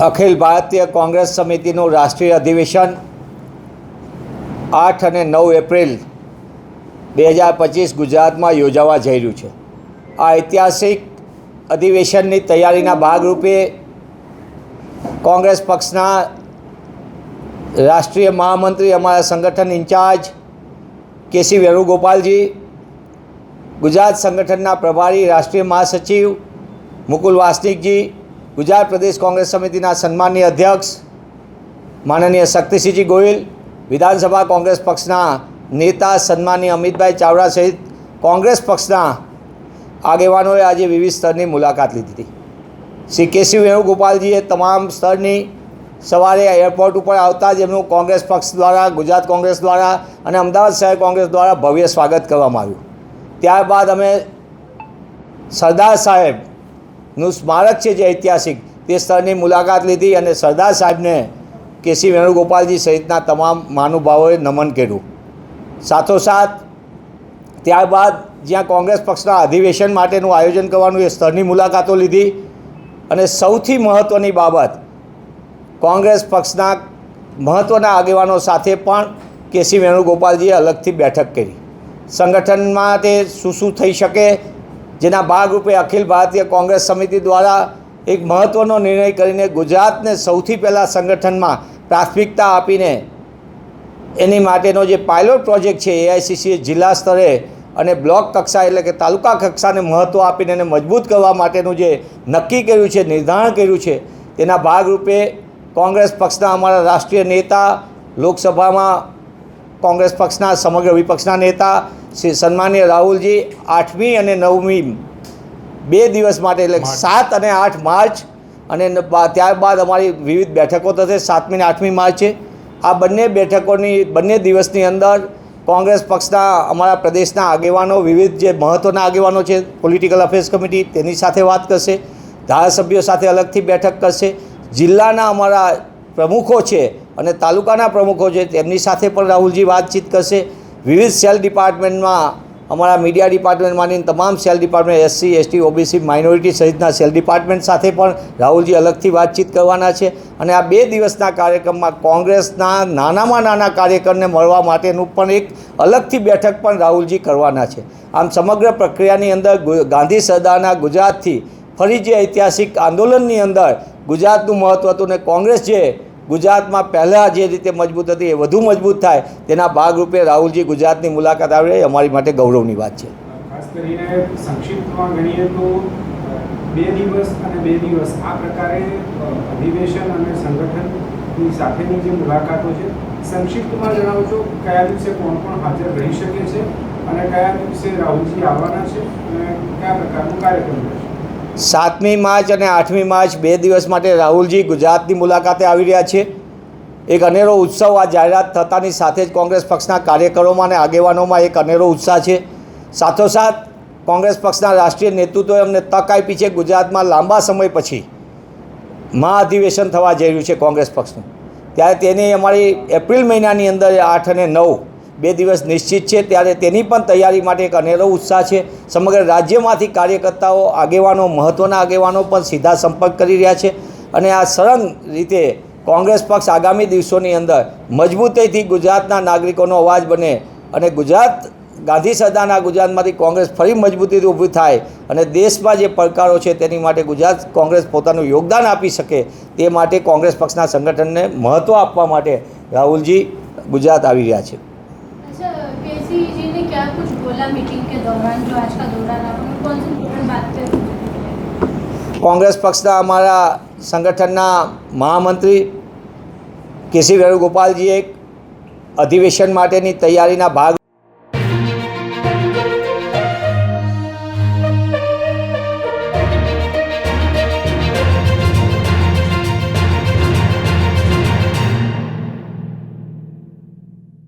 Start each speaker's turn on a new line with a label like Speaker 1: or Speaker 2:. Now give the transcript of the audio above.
Speaker 1: અખિલ ભારતીય કોંગ્રેસ સમિતિનું રાષ્ટ્રીય અધિવેશન આઠ અને નવ એપ્રિલ બે હજાર પચીસ ગુજરાતમાં યોજાવા જઈ રહ્યું છે. આ ઐતિહાસિક અધિવેશનની તૈયારીના ભાગરૂપે કોંગ્રેસ પક્ષના રાષ્ટ્રીય મહામંત્રી, અમારા સંગઠન ઇન્ચાર્જ કેસી વેણુગોપાલજી, ગુજરાત સંગઠનના પ્રભારી, રાષ્ટ્રીય મહાસચિવ મુકુલ વાસનિકજી ગુજરાત પ્રદેશ કોંગ્રેસ સમિતિના સન્માનીય અધ્યક્ષ માનનીય શક્તિસિંહજી ગોહિલ, વિધાનસભા કોંગ્રેસ પક્ષના નેતા સન્માનીય અમિતભાઈ ચાવડા સહિત કોંગ્રેસ પક્ષના આગેવાનોએ આજે વિવિધ સ્તરની મુલાકાત લીધી હતી. શ્રી કેસી વેણુગોપાલજીએ તમામ સ્તરની સવારે એરપોર્ટ ઉપર આવતા જ એમનું કોંગ્રેસ પક્ષ દ્વારા, ગુજરાત કોંગ્રેસ દ્વારા અને અમદાવાદ શહેર કોંગ્રેસ દ્વારા ભવ્ય સ્વાગત કરવામાં આવ્યું. ત્યારબાદ અમે સરદાર સાહેબનું સ્મારક છે જે ઐતિહાસિક. તે સ્થળની મુલાકાત લીધી અને સરદાર સાહેબને કેસી વેણુગોપાલજી સહિતના તમામ મહાનુભાવોએ નમન કર્યું. સાથોસાથ, ત્યારબાદ જ્યાં કોંગ્રેસ પક્ષના અધિવેશન માટેનું આયોજન કરવાનું એ સ્થળની મુલાકાતો લીધી અને સૌથી મહત્ત્વની બાબત, કોંગ્રેસ પક્ષના મહત્ત્વના આગેવાનો સાથે પણ કેસી વેણુગોપાલજીએ અલગથી બેઠક કરી. સંગઠન માટે શું શું થઈ શકે જેના ભાગરૂપે અખિલ ભારતીય કોંગ્રેસ સમિતિ દ્વારા એક મહત્ત્વનો નિર્ણય કરીને ગુજરાતને સૌથી પહેલાં સંગઠનમાં પ્રાથમિકતા આપીને એની માટેનો જે પાયલોટ પ્રોજેક્ટ છે એઆઈસીસીએ જિલ્લા સ્તરે અને બ્લોક કક્ષા એટલે કે તાલુકા કક્ષાને મહત્ત્વ આપીને એને મજબૂત કરવા માટેનું જે નક્કી કર્યું છે, નિર્ધારણ કર્યું છે, તેના ભાગરૂપે કોંગ્રેસ પક્ષના અમારા રાષ્ટ્રીય નેતા, લોકસભામાં કોંગ્રેસ પક્ષના સમગ્ર વિપક્ષના નેતા શ્રી સન્માનીય રાહુલજી આઠમી અને નવમી બે દિવસ માટે એટલે સાત અને આઠ માર્ચ અને ત્યારબાદ અમારી વિવિધ બેઠકો થશે. સાતમી અને આઠમી માર્ચે આ બંને બેઠકોની બંને દિવસની અંદર કોંગ્રેસ પક્ષના અમારા પ્રદેશના આગેવાનો વિવિધ જે મહત્ત્વના આગેવાનો છે પોલિટિકલ અફેર્સ કમિટી તેની સાથે વાત કરશે. ધારાસભ્યો સાથે અલગથી બેઠક કરશે. જિલ્લાના અમારા પ્રમુખો છે અને તાલુકાના પ્રમુખો છે તેમની સાથે પણ રાહુલજી વાતચીત કરશે. વિવિધ સેલ ડિપાર્ટમેન્ટમાં, અમારા મીડિયા ડિપાર્ટમેન્ટમાંની તમામ cell department SC ST OBC minority સહિતના સેલ ડિપાર્ટમેન્ટ સાથે પણ રાહુલજી અલગથી વાતચીત કરવાના છે. અને આ બે દિવસના કાર્યક્રમમાં કોંગ્રેસના નાનામાં નાના કાર્યકરને મળવા માટેનું પણ એક અલગથી બેઠક પણ રાહુલજી કરવાના છે. આમ સમગ્ર પ્રક્રિયાની અંદર ગાંધી સરદારના ગુજરાતથી ફરી જે ઐતિહાસિક આંદોલનની અંદર ગુજરાતનું મહત્ત્વ હતું ને કોંગ્રેસ જે ગુજરાતમાં પહેલાં જે રીતે મજબૂત હતી એ વધુ મજબૂત થાય, તેના ભાગરૂપે રાહુલજી ગુજરાતની મુલાકાત આવે એ અમારી માટે ગૌરવની વાત છે.
Speaker 2: ખાસ કરીને સંક્ષિપ્તમાં ગણીએ તો બે દિવસ અને બે દિવસ આ પ્રકારે અધિવેશન અને સંગઠનની સાથેની જે મુલાકાતો છે, સંક્ષિપ્તમાં જણાવો કયા દિવસે કોણ કોણ હાજર રહી શકે છે અને કયા દિવસે રાહુલજી આવવાના છે અને કયા પ્રકારનું કાર્યક્રમ રહેશે.
Speaker 1: સાતમી માર્ચ અને આઠમી માર્ચ બે દિવસ માટે રાહુલજી ગુજરાતની મુલાકાતે આવી રહ્યા છે. એક અનેરો ઉત્સવ આ જાહેરાત થતાની સાથે જ કોંગ્રેસ પક્ષના કાર્યકરોમાં અને આગેવાનોમાં એક અનેરો ઉત્સાહ છે. સાથોસાથ, કોંગ્રેસ પક્ષના રાષ્ટ્રીય નેતૃત્વએ અમને તક આપી છે ગુજરાતમાં લાંબા સમય પછી. મહાઅધિવેશન થવા જઈ રહ્યું છે કોંગ્રેસ પક્ષનું. ત્યારે તેની અમારી એપ્રિલ મહિનાની અંદર આઠ અને નવ બે દિવસ નિશ્ચિત છે. ત્યારે તેની પણ તૈયારી માટે એક અનેરો ઉત્સાહ છે. સમગ્ર રાજ્યમાંથી કાર્યકર્તાઓ, આગેવાનો મહત્ત્વના આગેવાનો પણ સીધા સંપર્ક કરી રહ્યા છે અને આ સરળ રીતે કોંગ્રેસ પક્ષ આગામી દિવસોની અંદર મજબૂતીથી ગુજરાતના નાગરિકોનો અવાજ બને અને ગુજરાત, ગાંધી સરદારના ગુજરાતમાંથી કોંગ્રેસ ફરી મજબૂતીથી ઊભી થાય અને દેશમાં જે પડકારો છે તેની માટે ગુજરાત કોંગ્રેસ પોતાનું યોગદાન આપી શકે તે માટે કોંગ્રેસ પક્ષના સંગઠનને મહત્ત્વ આપવા માટે રાહુલજી ગુજરાત આવી રહ્યા છે.
Speaker 3: क्या कुछ बोला मीटिंग के दौरान जो आज का दौरा रहा उन्होंने कौन सी इम्पोर्टेंट बात पे
Speaker 1: કોંગ્રેસ પક્ષના અમારા સંગઠનના મહામંત્રી કેસી વેણુગોપાલજીએ એક અધિવેશન માટેની તૈયારીના ભાગ